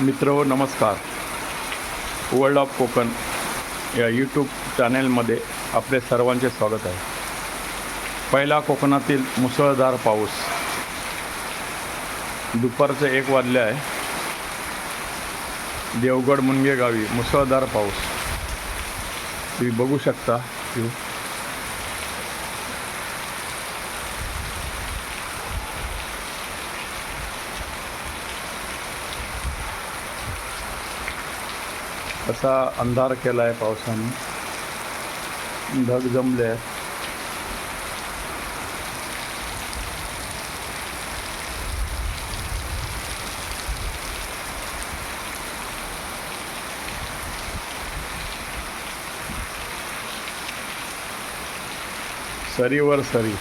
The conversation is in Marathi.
मित्र नमस्कार. वर्ल्ड ऑफ कोकण या यूट्यूब चॅनेलमध्ये आपले सर्वांचे स्वागत आहे. पहिला कोकणातील मुसळधार पाऊस. दुपारचे एक वाजले आहे. देवगड मुनगे गावी मुसळधार पाऊस. तुम्ही बघू शकता असा अंधार केला आहे पावसाने. ढग जमले आहेत. सरीवर सरी.